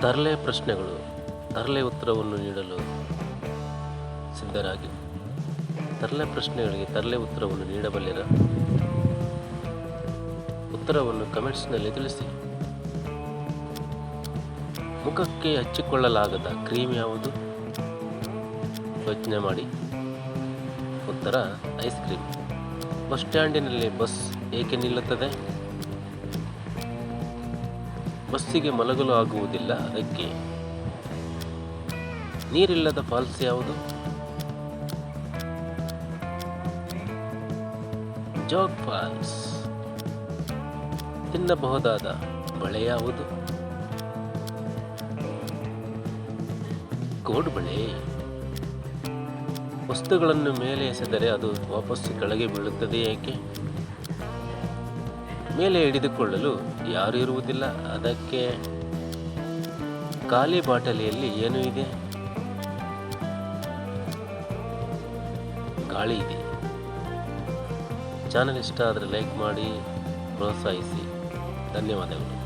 ತರಲೆ ಪ್ರಶ್ನೆಗಳು, ತರಲೆ ಉತ್ತರವನ್ನು ನೀಡಲು ಸಿದ್ಧರಾಗಿ. ತರಲೆ ಪ್ರಶ್ನೆಗಳಿಗೆ ತರಲೆ ಉತ್ತರವನ್ನು ನೀಡಬಲ್ಲಿರ? ಉತ್ತರವನ್ನು ಕಮೆಂಟ್ಸ್ನಲ್ಲಿ ತಿಳಿಸಿ. ಮುಖಕ್ಕೆ ಹಚ್ಚಿಕೊಳ್ಳಲಾಗದ ಕ್ರೀಮ್ ಯಾವುದು? ಯೋಚನೆ ಮಾಡಿ. ಉತ್ತರ, ಐಸ್ ಕ್ರೀಮ್. ಬಸ್ ಸ್ಟ್ಯಾಂಡಿನಲ್ಲಿ ಬಸ್ ಏಕೆ ನಿಲ್ಲುತ್ತದೆ? ಬಸ್ಸಿಗೆ ಮಲಗಲು ಆಗುವುದಿಲ್ಲ ಅದಕ್ಕೆ. ನೀರಿಲ್ಲದ ಫಾಲ್ಸ್ ಯಾವುದು? ಜೋಗ್ ಫಾಲ್ಸ್ ತಿನ್ನಬಹುದಾದ ಬಳೆ ಯಾವುದು? ಕೋಡುಬಳೆ ವಸ್ತುಗಳನ್ನು ಮೇಲೆ ಎಸೆದರೆ ಅದು ವಾಪಸ್ಸು ಕೆಳಗೆ ಬೀಳುತ್ತದೆ ಏಕೆ? ಮೇಲೆ ಹಿಡಿದುಕೊಳ್ಳಲು ಯಾರು ಇರುವುದಿಲ್ಲ. ಅದಕ್ಕೆ ಖಾಲಿ ಬಾಟಲಿಯಲ್ಲಿ ಏನು ಇದೆ? ಗಾಳಿ ಇದೆ. ಚಾನಲ್ ಇಷ್ಟ ಆದರೆ ಲೈಕ್ ಮಾಡಿ, ಪ್ರೋತ್ಸಾಹಿಸಿ. ಧನ್ಯವಾದಗಳು.